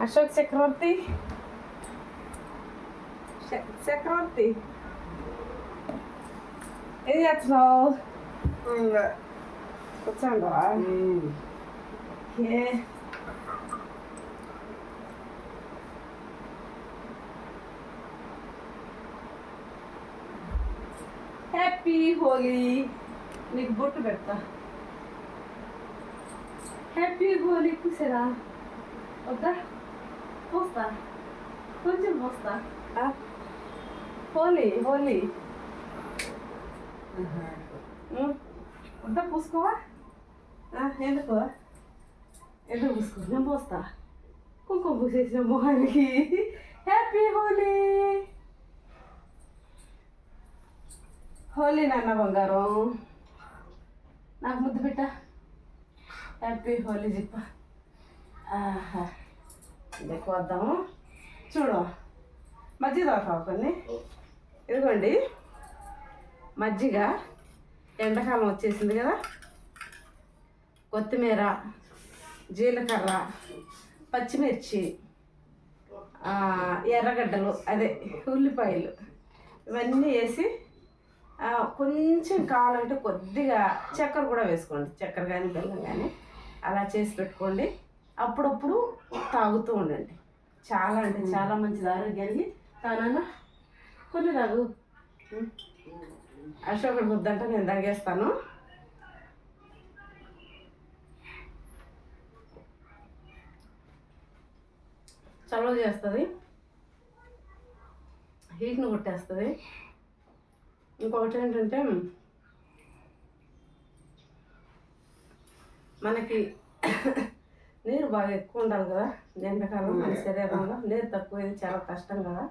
అశోక్ చక్రవర్తి చక్రవర్తి ఏం చేస్తున్నావు కూర్చోండా okay happy Holi నీకు బొట్టు పెడతా హ్యాపీ హోలీ కూసారా వద్దా పోస్తా కొంచెం పోస్తా ఆ? హోలీ హోలీ ఉం. వద్దా పూసుకోవా ఆ, ఎందుకు ఎందుకు పూసుకో నేను పోస్తా కుంకుమ పూసేసిన మొహానికి హ్యాపీ హోలీ హోలీ నాన్న బంగారం నాకు ముద్దు పెట్ట హ్యాపీ హోలీ చెప్ప ఆహా ఎక్కువ వద్దాము చూడు మజ్జిగ తాగుతావు కొన్ని. ఇదిగోండి మజ్జిగ ఎండాకాలం వచ్చేసింది కదా. కొత్తిమీర జీలకర్ర పచ్చిమిర్చి ఎర్రగడ్డలు అదే ఉల్లిపాయలు ఇవన్నీ వేసి కొంచెం కావాలంటే కొద్దిగా చక్కెర కూడా వేసుకోండి. చక్కెర కానీ బెల్లం కానీ అలా చేసి పెట్టుకోండి. అప్పుడప్పుడు తాగుతూ ఉండండి. చాలా అంటే చాలా మంచిది. ఆరోగ్యానికి తానన్నా కొన్ని తాగు. ఉం. అశోకుడు ముద్దంటే నేను తాగేస్తాను. చలవ చేస్తుంది. హీట్ను కొట్టేస్తుంది. ఇంకొకటి ఏంటంటే మనకి నీరు బాగా ఎక్కువ ఉండాలి కదా ఎండాకాలం మన శరీరంలో. నీరు తక్కువ ఇది చాలా కష్టం కదా.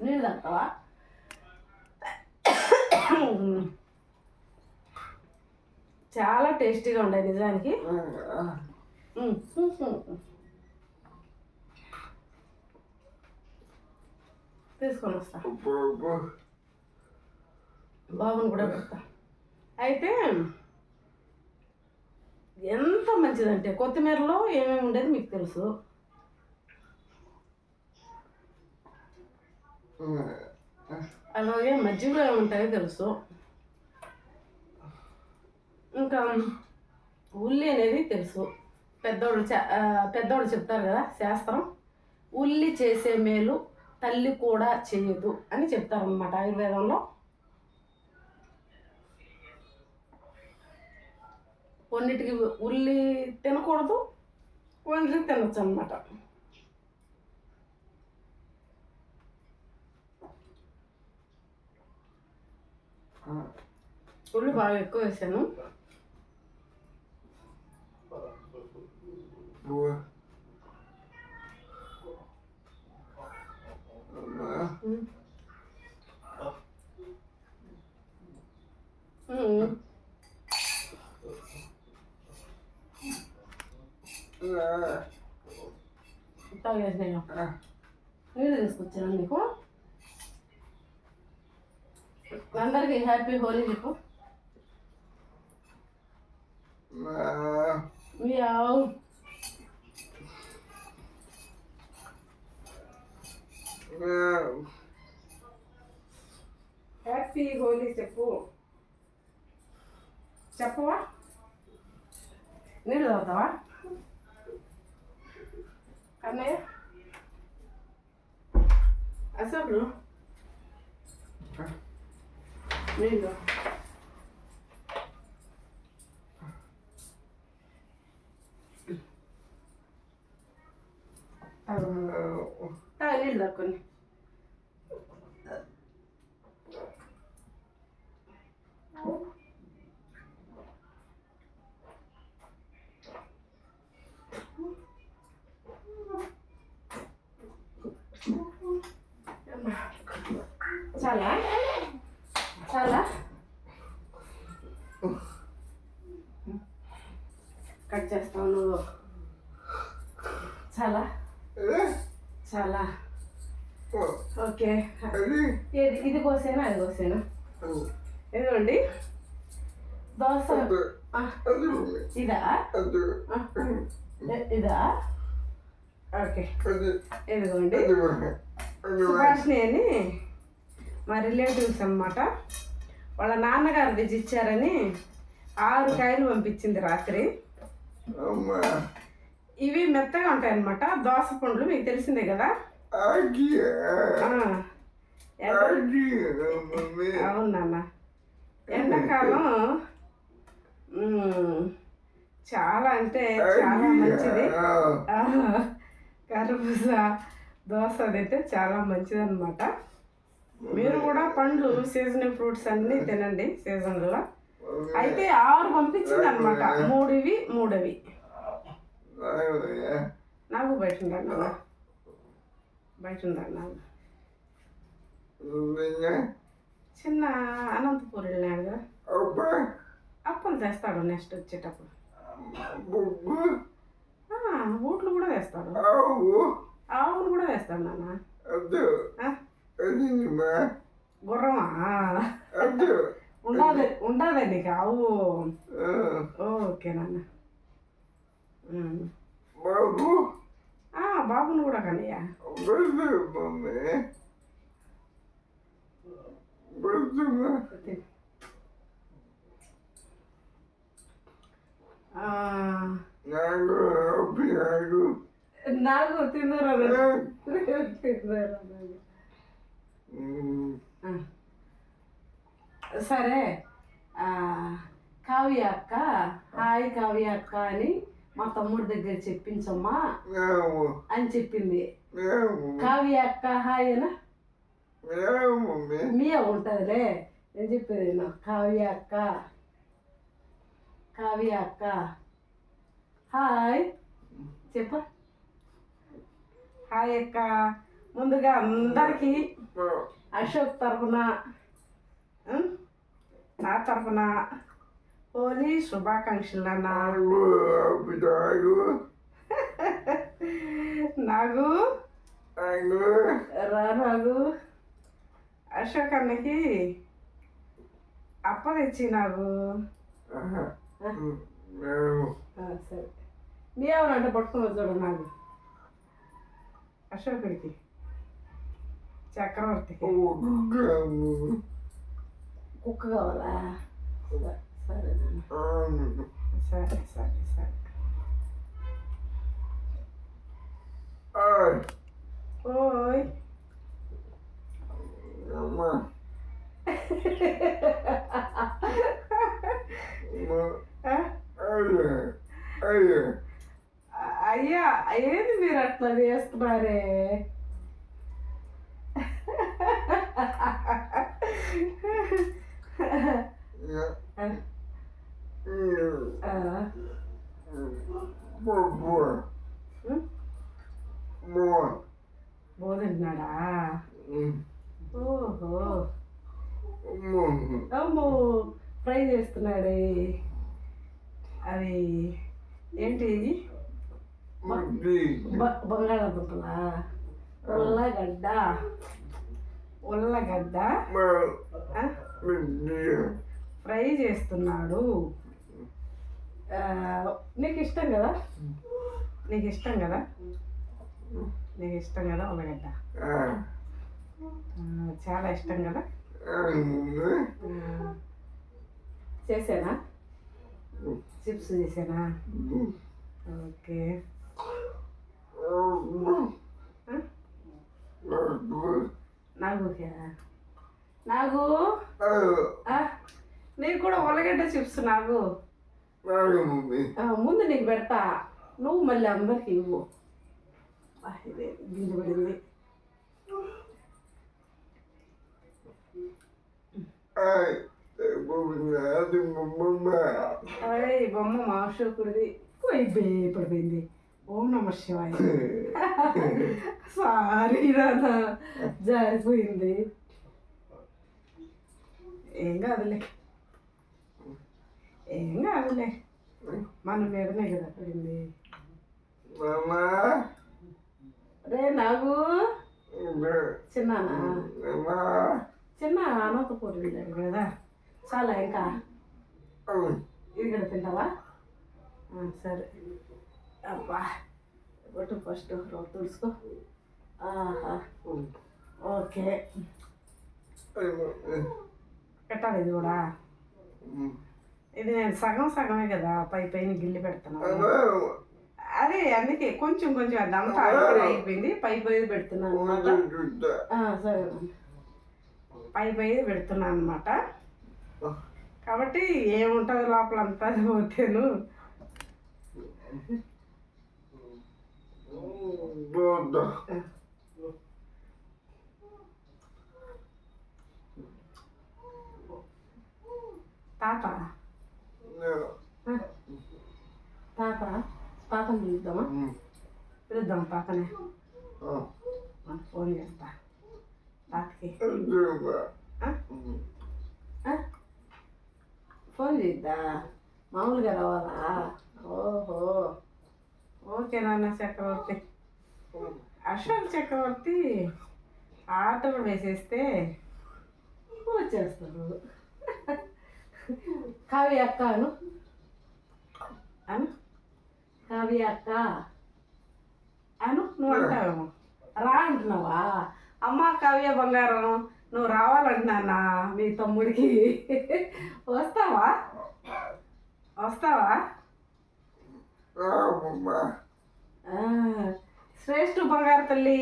నీళ్ళు తాగుతావా? చాలా టేస్టీగా ఉండే నిజానికి. తీసుకొని వస్తా. బాబుని కూడా పెడతా. అయితే ఎంత మంచిదంటే కొత్తిమీరలో ఏమేమి ఉండేది మీకు తెలుసు? అలాగే మజ్జిగలో ఏముంటాయో తెలుసు. ఇంకా ఉల్లి అనేది తెలుసు. పెద్దోళ్ళు చ- పెద్దోళ్ళు చెప్తారు కదా శాస్త్రం. ఉల్లి చేసే మేలు తల్లి కూడా చేయదు అని చెప్తారనమాట ఆయుర్వేదంలో. కొన్నిటికి ఉల్లి తినకూడదు కొన్నిటికి తినొచ్చు అనమాట ఉల్లి బాగా ఎక్కువ వేసాను. ఉమ్. ఉమ్. తాగేసినాయి నీళ్ళు తీసుకొచ్చాను నీకు అందరికి హ్యాపీ హోలీ చెప్పు మియావ్ హ్యాపీ హోలీ చెప్పు చెప్పవా నీళ్ళు తాగుతావా అన్నయ్య అసలు నీళ్ళు తాగు నీళ్ళు తక్కుని చాలా చాలా కట్ చేస్తావు నువ్వు. చాలా. చాలా. ఓకే. ఏది? ఇది కోసేనా? అది కోసేనా? ఇదిగోండి. దోశ ఇదా? ఇదా? ఓకే. ఇదిగోండి. సుభాష్ని అని మా రిలేటివ్స్ అన్నమాట. వాళ్ళ నాన్నగారు తెచ్చి ఇచ్చారని ఆరు కాయలు పంపించింది రాత్రి. ఇవి మెత్తగా ఉంటాయి అన్నమాట దోస పండ్లు మీకు తెలిసిందే కదా? అవును నాన్న. ఎండాకాలం చాలా అంటే చాలా మంచిది. కర్బూజ దోశ తింటే చాలా మంచిది అనమాట మీరు కూడా పండ్లు సీజనల్ ఫ్రూట్స్ అన్నీ తినండి సీజన్లో అయితే ఆరు పంపించింది అనమాట మూడివి మూడవి. నాకు బయట బయట ఉండాలి నాన్న చిన్న అనంతపూర్ వెళ్ళాడు కదా. అప్పులు తెస్తాడు నెక్స్ట్ వచ్చేటప్పుడు. ఊట్లు కూడా తెస్తాడు. ఆవును కూడా తెస్తాడు నాన్న. గుర్రమా ఉండాలి ఉండాలి నీకు ఆవు ఓకే నాన్న ఉమ్. ఆ, బాబుని కూడా కనయ్యా ఆ, నాకు తిందరా తిందరా సరే. ఆ, కావ్య అక్క హాయ్ కావ్య అక్క అని మా తమ్ముడి దగ్గర చెప్పించమ్మా అని చెప్పింది. కావ్య అక్క హాయ్ అనా మియా ఉంటుందిలే. నేను చెప్పేది. కావ్య అక్క కావ్య అక్క. హాయ్. చెప్ప. హాయ్ అక్క. ముందుగా అందరికీ అశోక్ తరఫున? నా తరఫున హోలీ శుభాకాంక్షలు అన్న నాకు రా నాకు అశోక్ అన్నకి అప్ప తెచ్చి నాకు సరే మీ ఏమనంటే పట్టుకుని వచ్చాడు నాకు అశోకుడికి చక్రవర్తికి కుక్క కావాలా సరే సరే నాన్న సరే సరే సరే ఓయ్ ఆ? అయ్యా ఏది మీరు అట్లా చేస్తున్నారే ఆ, ఉం? బోధింటున్నాడా? ఓహో. అమ్మో ఫ్రై చేస్తున్నాడే. అవి ఏంటి బంగాళాదుంపలా? ఉల్లగడ్డ. ఉల్లగడ్డ? ఫ్రై చేస్తున్నాడు. నీకు ఇష్టం కదా? నీకు ఇష్టం కదా? నీకు ఇష్టం కదా ఉల్లగడ్డ? చాలా ఇష్టం కదా? చేసానా? చిప్స్ చేసానా? ఓకే? నాకు ఆ, నీకు కూడా ఉల్లగడ్డ చిప్స్ నాకు. ముందు నీకు పెడతా. నువ్వు మళ్ళీ అందరికి ఇవ్వు. ఇదే గింజ పడింది అదే బొమ్మ. మా అశోకుడిది. పోయి పడిపోయింది. ఓం నమ శివాయ. సారీ రాదా జారిపోయింది. ఏం కాదులే. ఏం కాదులే. మన మీదనే కదా పడింది రే నాకు చిన్నానా? చిన్న అనంతపూర్ వెళ్ళాడు కదా చాలా ఇంకా. ఇది కూడా తింటావా? సరే. అబ్బా ఒకటి ఫస్ట్ రవ్వ తుడుచుకో. ఆహా. ఓకే. పెట్టాలి ఇది కూడా. ఇది నేను సగం సగమే కదా పై పైన గిల్లి పెడుతున్నాను. అదే. అందుకే కొంచెం కొంచెం అదంతా ఇక్కడే అయిపోయింది పై పై పెడుతున్నాను అనమాట సరే. పై పై పెడుతున్నాను అనమాట కాబట్టి ఏముంటుంది లోపల అంతా పోతేను ఆ, తాత తాతని పిలుద్దామా పిలుద్దాం మన ఫోన్ చేస్తా? ఆ? ఫోన్ చేద్దా మామూలుగా రావాలా ఓహో ఓకే నాన్న చక్రవర్తి అశోక్ చక్రవర్తి ఆటలు వేసేస్తే వచ్చేస్తారు కావ్య అక్క అను అను కావ్య అక్క అను నువ్వు అంటావేమో. రా అంటున్నావా? అమ్మ కావ్య బంగారం నువ్వు రావాలంటున్నా మీ తమ్ముడికి? వస్తావా? వస్తావా? శ్రేష్ఠ బంగారు తల్లి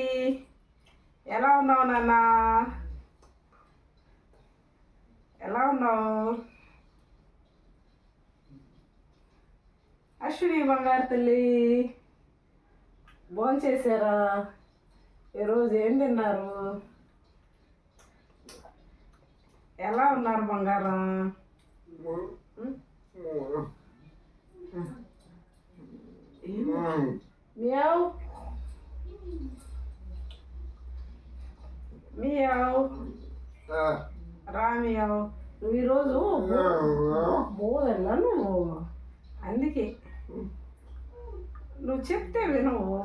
ఎలా ఉన్నావు నాన్న? ఎలా ఉన్నావు? అశ్విని బంగారు తల్లి భోజనం చేశారా? ఈరోజు ఏం తిన్నారు? ఎలా ఉన్నారు బంగారం? మియావ్. మియావ్. రా మియావ్. నువ్వు ఈరోజు బోదల్లా నువ్వు? అందుకే. నువ్వు చెప్తే వినవు.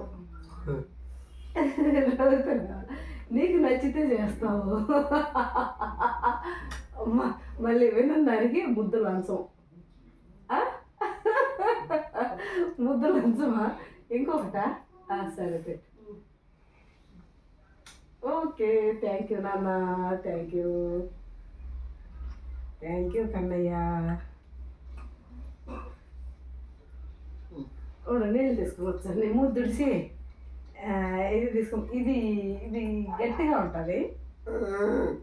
నీకు నచ్చితే చేస్తావు. మళ్ళీ విన్న దానికి ముద్దు లంచం? ముద్దు లంచమా? ఇంకొకటా? సరే పెట్టు. ఓకే థ్యాంక్ యూ నాన్న థ్యాంక్ యూ. థ్యాంక్ యూ కన్నయ్య. నీళ్ళు తీసుకుని వచ్చాను నేను ముద్దుడిచి ఇది తీసుకో ఇది ఇది గట్టిగా ఉంటుంది.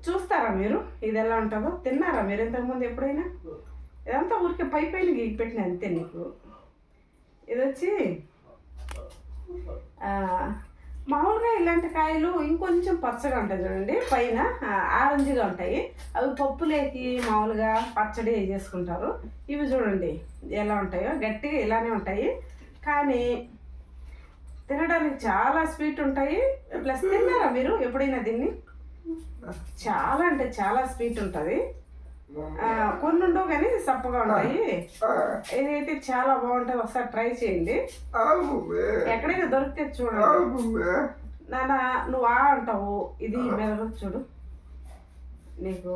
చూస్తారా మీరు? ఇది ఎలా ఉంటుందో? తిన్నారా మీరు ఇంతకుముందు ఎప్పుడైనా? ఇదంతా ఊరికే పై పైన గీకి పెట్టిన అంతే నీకు. ఇది వచ్చి మామూలుగా ఇలాంటి కాయలు ఇంకొంచెం పచ్చగా ఉంటాయి చూడండి. పైన ఆరెంజ్గా ఉంటాయి. అవి పప్పులేకి మామూలుగా పచ్చడి చేసుకుంటారు. ఇవి చూడండి ఎలా ఉంటాయో? గట్టిగా ఇలానే ఉంటాయి. కానీ తినడానికి చాలా స్వీట్ ఉంటాయి. ప్లస్ తిన్నారా మీరు ఎప్పుడైనా దీన్ని? చాలా అంటే చాలా స్వీట్ ఉంటుంది. కొన్ని ఉండవు కానీ సప్పగా ఉంటాయి. ఇదైతే చాలా బాగుంటుంది ఒకసారి ట్రై చేయండి. ఎక్కడైనా దొరికితే చూడండి. నాన్న నువ్వు ఆ అంటావు. ఇది మెదడు చూడు. నీకు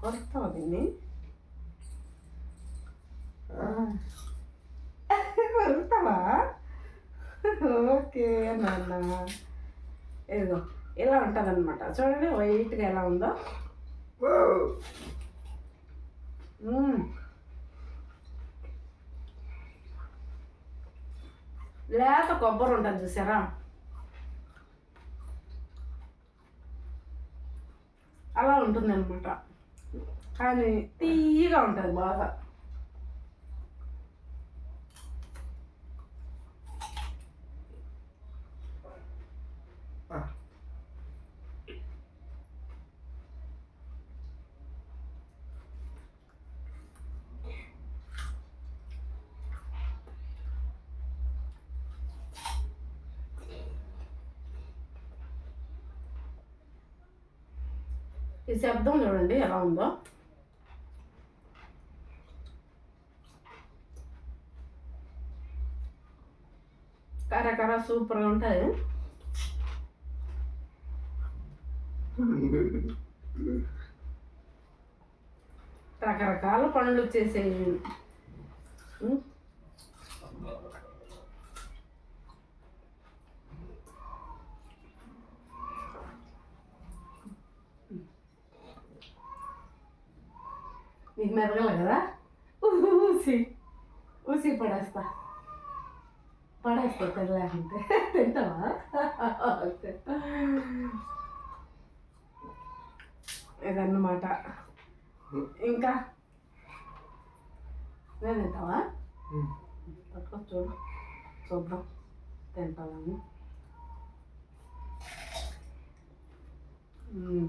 కొడతావు దీన్ని? వెళ్తావా ఓకే నాన్న. ఇదిగో ఇలా ఉంటుంది అనమాట చూడండి వైట్గా ఎలా ఉందో. లేత కొబ్బరి ఉంటుంది చూసారా? అలా ఉంటుంది అనమాట కానీ తీయగా ఉంటుంది బాగా. శబ్దం చూడండి ఎలా ఉందో. కరకర సూపర్గా ఉంటుంది. రకరకాల పనులు చేసే నీకు మెదగల కదా ఊసి ఊసి పడేస్తా పడేస్తా తెల్లారంటే తింటావా ఇదన్నమాట ఇంకా నేను తింటావా పట్టుకో చూడు చూద్దాం తింటావని మ్మ్.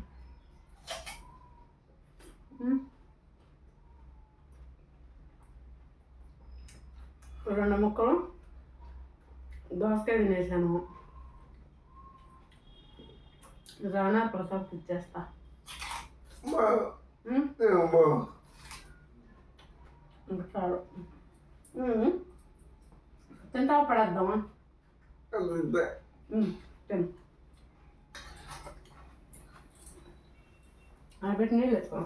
దోసకాయ తినేసాను రానా ప్రసాద్ ఇచ్చేస్తా? ఇంకా చాలు. తింటావా పడేద్దామా. తిను నీళ్ళు వేసుకో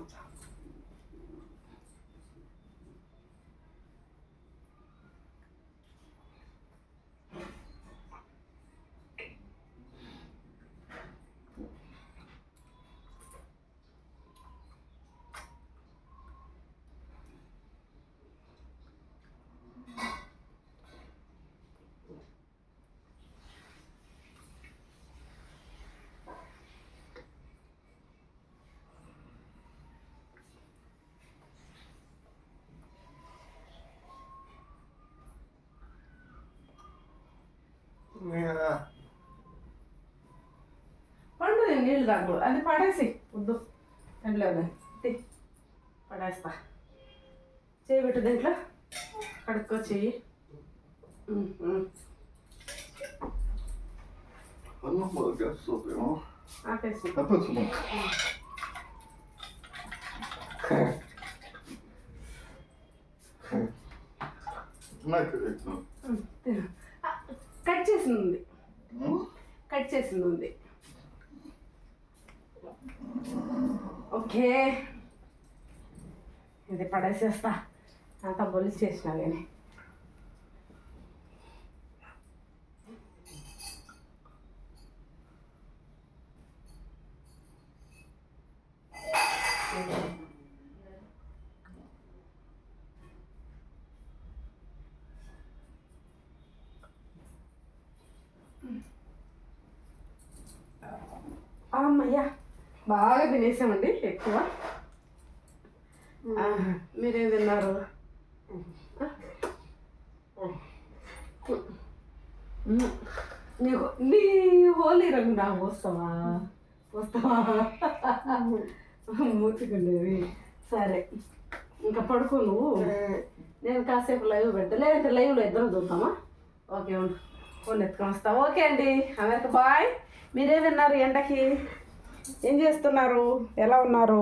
పండు నేను నీళ్ళు తాగకూడదు అది పడేసి వద్దు ఎండలేదు పడేస్తా చేయి పెట్టు దీంట్లో కడుక్కో చెయ్యి. ఉమ్, తిను. ఆ, కట్ చేసింది? కట్ చేసింది ఉంది. ఓకే. ఇది పడేసేస్తా. అంతా బొలిసి చేసిన కానీ అమ్మయ్యా. బాగా తినేసామండి ఎక్కువ. మీరేం తిన్నారు. నీకు నీ హోలీ రంగు నాకు వస్తావా? వస్తావా? మూచుకుండేవి సరే ఇంకా పడుకో నువ్వు. నేను కాసేపు లైవ్ పెడతా లేదంటే లైవ్లో ఇద్దరం చూద్దామా? ఓకే ఉండు. ఫోన్ ఎత్తుకొని వస్తా. ఓకే అండి అందరికి బాయ్. మీరే విన్నారు ఎండకి? ఏం చేస్తున్నారు? ఎలా ఉన్నారు?